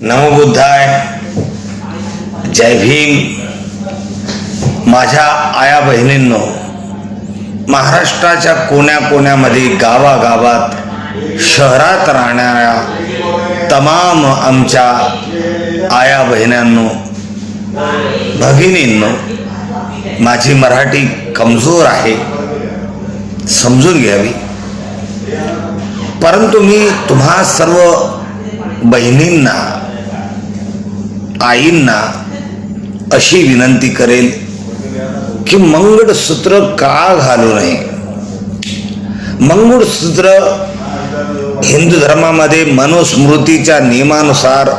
नमबुद्धाय जय भीम. माझ्या आया बहिणींनो महाराष्ट्राच्या कोण्या कोण्यामध्ये गावागावात शहरात राहणाऱ्या तमाम आमच्या आया बहिण्यांनो भगिनींनो माझी मराठी कमजोर आहे. समजून घ्यावी परंतु मी तुम्हा सर्व बहिणींना आईंना अशी विनंती करेल की मंगळसूत्र का घालू नये? मंगळसूत्र हिंदू धर्मामध्ये मनुस्मृतीच्या नियमानुसार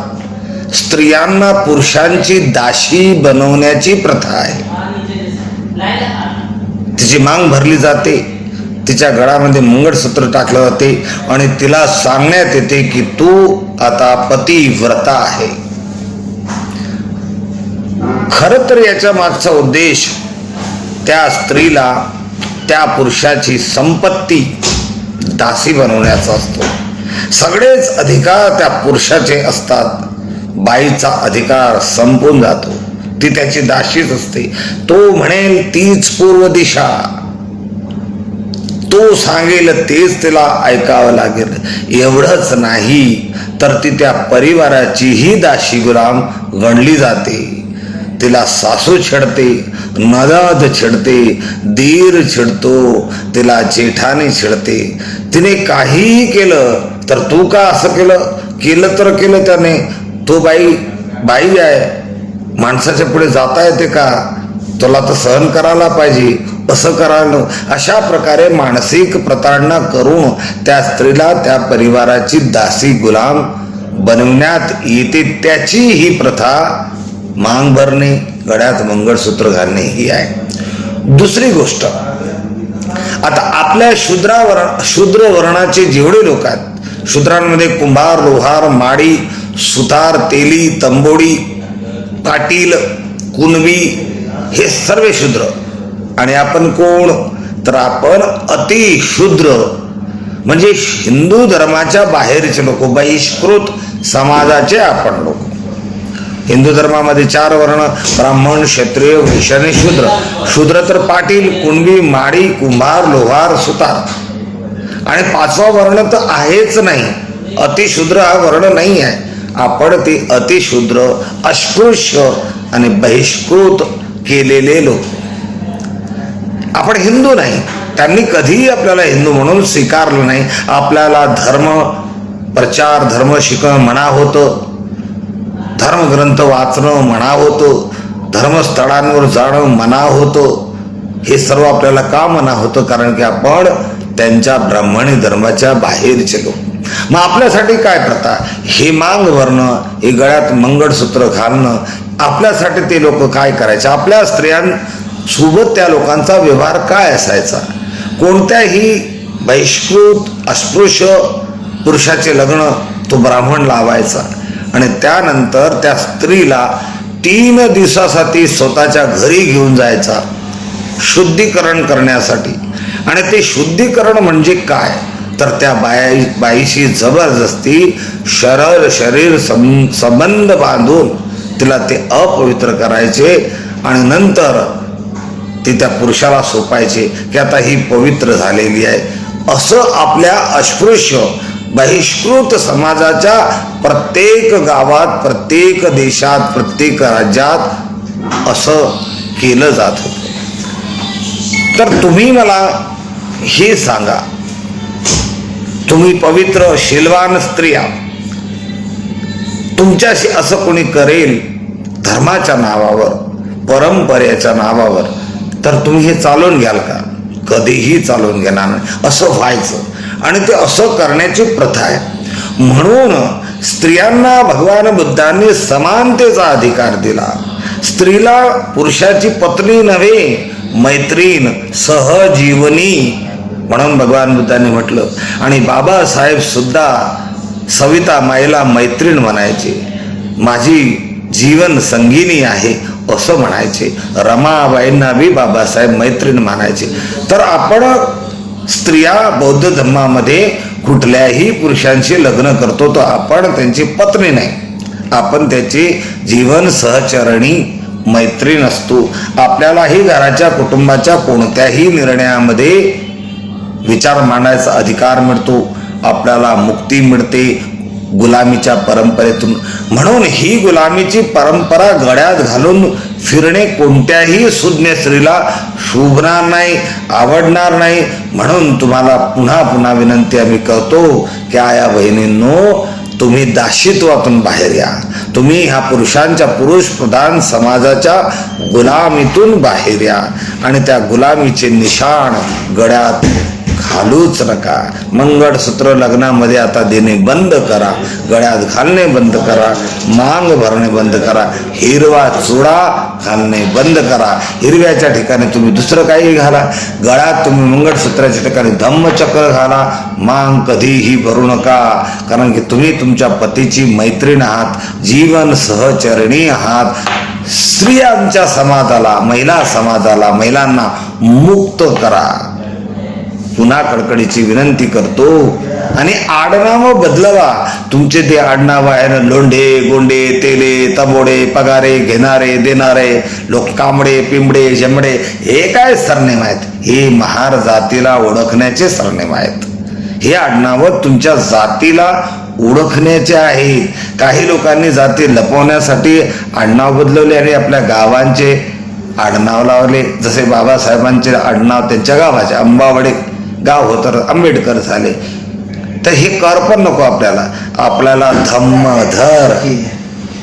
स्त्रियांना पुरुषांची दाशी बनवण्याची प्रथा आहे. तिची मांग भरली जाते. तिच्या गळामध्ये मंगळसूत्र टाकलं जाते आणि तिला सांगण्यात येते की तू आता पती व्रता आहे. खर तर याच्या मागचा उद्देश त्या स्त्रीला त्या पुरुषाची संपत्ती दासी बनवण्याचा असतो. सगळेच अधिकार त्या पुरुषाचे असतात. बाईचा अधिकार संपून जातो. ती त्याची दाशीच असते. तो म्हणेल तीच पूर्व दिशा. तो सांगेल तेच तिला ऐकावं लागेल. एवढंच नाही तर ती त्या परिवाराचीही दाशी गुलाम गणली जाते. तिला सासू छेडते नदाद छेडते दीर छेडतो तिला जेठाने छेडते. तिने काहीही केलं तर तू का असं केलं? केलं तर केलं त्याने. तो बाई बाई आहे. माणसाच्या पुढे जाता येते का? तुला तर सहन करायला पाहिजे. असं करायला अशा प्रकारे मानसिक प्रताडणा करून त्या स्त्रीला त्या परिवाराची दासी गुलाम बनवण्यात येते. त्याची ही प्रथा मांग भरणे गळ्यात मंगळसूत्र घालणे ही आहे. दुसरी गोष्ट आता आपल्या शूद्रावर शूद्र वर्णाचे जेवढे लोक आहेत शूद्रांमध्ये कुंभार लोहार माडी सुतार तेली तंबोडी पाटील कुणबी हे सर्व शूद्र. आणि आपण कोण? तर आपण अतिशूद्र म्हणजे हिंदू धर्माच्या बाहेरचे लोक बहिष्कृत समाजाचे आपण लोक. हिंदू धर्मामध्ये चार वर्ण ब्राह्मण क्षत्रिय वैश्य आणि शूद्र. शूद्र तर पाटील कुणबी माडी कुंभार लोहार सुतार. आणि पाचवा वर्ण तर आहेच नाही. अतिशूद्र हा वर्ण नाही आहे. आपण ते अतिशूद्र अस्पृश्य आणि बहिष्कृत केलेले लोक. आपण हिंदू नाही. त्यांनी कधीही आपल्याला हिंदू म्हणून स्वीकारलं नाही. आपल्याला धर्म प्रचार धर्म शिकण म्हणा होतं. धर्मग्रंथ वाचणं म्हणा होतो. धर्मस्थळांवर जाणं मना होतो. हे सर्व आपल्याला का मना होतं? कारण की आपण त्यांच्या ब्राह्मणी धर्माच्या बाहेर लोक. मग आपल्यासाठी काय प्रथा? हे मांग भरणं हे गळ्यात मंगळसूत्र घालणं आपल्यासाठी ते लोक काय करायचे? आपल्या स्त्रियांसोबत त्या लोकांचा व्यवहार काय असायचा? कोणत्याही बहिष्कृत अस्पृश्य पुरुषाचे लग्न तो ब्राह्मण लावायचा. आणि त्यानंतर त्या स्त्रीला तीन दिवसासाठी स्वतःच्या घरी घेऊन जायचा शुद्धीकरण करण्यासाठी. आणि ते शुद्धीकरण म्हणजे काय? तर त्या बाई बाईशी जबरदस्ती शरर शरीर सं संबंध बांधून तिला ते अपवित्र करायचे आणि नंतर ती त्या पुरुषाला सोपायचे की आता ही पवित्र झालेली आहे. असं आपल्या अस्पृश्य बहिष्कृत समाजाच्या प्रत्येक गावात प्रत्येक देशात प्रत्येक राज्यात असं केलं जात होतं. तर तुम्ही मला हे सांगा. तुम्ही पवित्र शिलवान स्त्रिया तुमच्याशी असं कोणी करेल धर्माच्या नावावर परंपरेच्या नावावर तर तुम्ही हे चालून घ्याल का? कधीही चालून घेणार नाही. असं व्हायचं. आणि ते असं करण्याची प्रथा आहे. म्हणून स्त्रियांना भगवान बुद्धांनी समानतेचा अधिकार दिला. स्त्रीला पुरुषाची पत्नी नव्हे मैत्रीण सहजीवनी म्हणून भगवान बुद्धांनी म्हटलं. आणि बाबासाहेब सुद्धा सविता माईला मैत्रीण म्हणायचे. माझी जीवन संगिनी आहे असं म्हणायचे. रमाबाईंना बी बाबासाहेब मैत्रीण म्हणायचे. तर आपण स्त्रिया बौद्ध धर्मामध्ये कुठल्याही पुरुषांशी लग्न करतो तर आपण त्यांची पत्नी नाही. आपण त्याची जीवन सहचरणी मैत्रीण असतो आपल्यालाही घराच्या कुटुंबाच्या कोणत्याही निर्णयामध्ये विचार मांडायचा अधिकार मिळतो. आपल्याला मुक्ती मिळते गुलामीच्या परंपरेतून. म्हणून ही गुलामीची परंपरा गळ्यात घालून फिरणे कोणत्याही सुज्ञ स्त्रीला शोभणार नाही आवडणार नाही. म्हणून तुम्हाला पुन्हा पुन्हा विनंती आम्ही करतो की आया बहिणींनो तुम्ही दाशित्वातून बाहेर या. तुम्ही ह्या पुरुषांच्या पुरुष प्रधान समाजाच्या गुलामीतून बाहेर या. आणि त्या गुलामीचे निशाण गळ्यात घालूच नका. मंगळसूत्र लग्नामध्ये आता देणे बंद करा. गळ्यात घालणे बंद करा. मांग भरणे बंद करा. हिरवा चुडा घालणे बंद करा. हिरव्याच्या ठिकाणी तुम्ही दुसरं काही घाला. गळ्यात तुम्ही मंगळसूत्राच्या ठिकाणी धम्मचक्र घाला. मांग कधीही भरू नका. कारण की तुम्ही तुमच्या पतीची मैत्रीण आहात. जीवन सहचरणी आहात. स्त्रियांच्या समाजाला महिला समाजाला महिलांना मुक्त करा. पुन्हा कडकडीची विनंती करतो. आणि आडनाव बदलवा. तुमचे ते आडनाव आहे ना लोंढे गोंडे तेले तबोडे पगारे घेणारे देणारे लोक कांबडे पिंबडे जमडे हे काय सरनेम आहेत? हे महार जातीला ओळखण्याचे सरनेम आहेत. हे आडनावं तुमच्या जातीला ओळखण्याचे आहेत काही लोकांनी जाती लपवण्यासाठी आडनाव बदलवले आणि आपल्या गावांचे आडनाव लावले. जसे बाबासाहेबांचे आडनाव त्यांच्या गावाचे अंबावडे. गाव होतं आंबेडकर झाले. तर हे कर पण नको आपल्याला. आपल्याला धम्म धर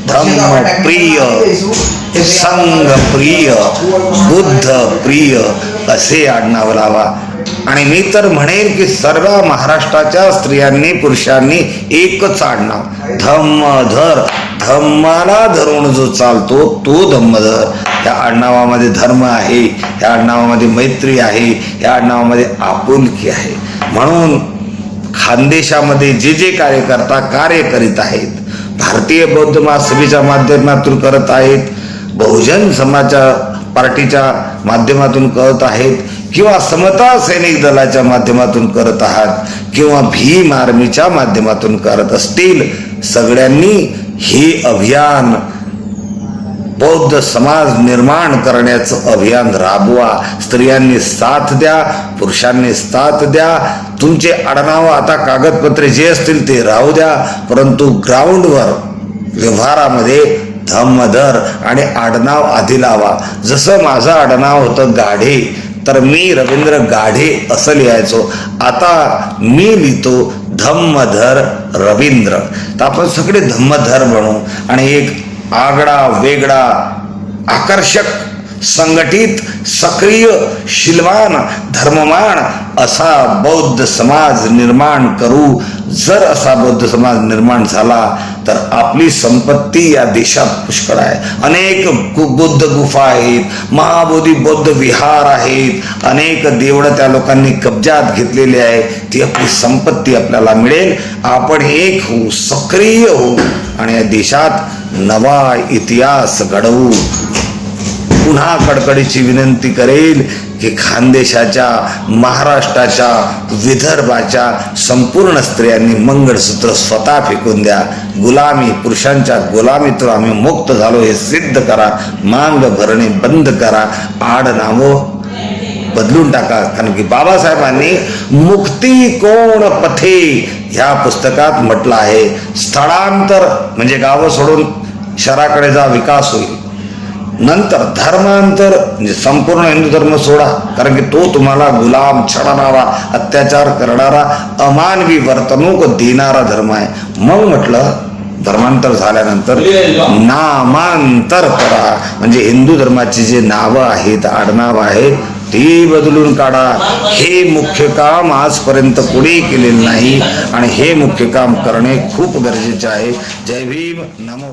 धम्म प्रिय संघ प्रिय बुद्ध प्रिय असे आडनाव लावा. आणि मी तर म्हणेन की सर्व महाराष्ट्राच्या स्त्रियांनी पुरुषांनी एकच आडनाव. धम्मधर. धम्माला धरून जो चालतो तो धम्मधर. या आडनावामध्ये धर्म आहे या आडनावामध्ये मैत्री आहे या आडनावामध्ये आपुलकी आहे. म्हणून खानदेशामध्ये जे जे कार्यकर्ता कार्य करीत आहेत भारतीय बौद्ध महासभेच्या माध्यमातून करत आहेत बहुजन समाजच्या पार्टीच्या माध्यमातून करत आहेत किंवा समता सैनिक दलाच्या माध्यमातून करत आहात किंवा भीम आर्मीच्या माध्यमातून करत असतील सगळ्यांनी हे अभियान बौद्ध समाज निर्माण करण्याचं अभियान राबवा. स्त्रियांनी साथ द्या पुरुषांनी साथ द्या. तुमचे आडनाव आता कागदपत्रे जे असतील ते राहू द्या परंतु ग्राउंडवर व्यवहारामध्ये धम्मधर आणि आडनाव आधी लावा. जसं माझं आडनाव होतं गाढे तर मी रवींद्र गाढे असं लिहायचो. आता मी लिहितो धम्मधर रवींद्र. तर आपण सगळे धम्मधर बनू आणि एक आगळा वेगळा आकर्षक संघटित सक्रिय शिलवान धर्ममान असा बौद्ध समाज निर्माण करू. जर असा बौद्ध समाज निर्माण झाला तर आपली संपत्ती या देशात पुष्कळ आहे. अनेक गु- बुद्ध गुफा आहेत महाबोधी बौद्ध विहार आहेत. अनेक देवळं त्या लोकांनी कब्जात घेतलेली आहे. ती आपली संपत्ती आपल्याला मिळेल. आपण एक होऊ सक्रिय होऊ आणि या देशात नवा इतिहास घडवू. पुन्हा कडकडीची विनंती करेल की खानदेशाच्या महाराष्ट्राच्या विदर्भाच्या संपूर्ण स्त्रियांनी मंगळसूत्र स्वतः फेकून द्या. गुलामी पुरुषांच्या गुलामीतून आम्ही मुक्त झालो हे सिद्ध करा. मांग भरणे बंद करा. आड नावं बदलून टाका. कारण की बाबासाहेबांनी मुक्ती कोण पथे ह्या पुस्तकात म्हटलं आहे. स्थळांतर म्हणजे गावं सोडून शहराकडे जा विकास होईल. नंतर धर्मांतर म्हणजे संपूर्ण हिंदू धर्म सोडा. कारण की तो तुम्हाला गुलाम छळणारा अत्याचार करणारा अमानवी वर्तणूक देणारा धर्म आहे. मग म्हटलं धर्मांतर झाल्यानंतर नामांतर करा. म्हणजे हिंदू धर्माची जे नावं आहेत आडनाव आहेत ती बदलून काढा. हे मुख्य काम आजपर्यंत कुणी केलेलं नाही. आणि हे मुख्य काम करणे खूप गरजेचे आहे. जय भीम. नमो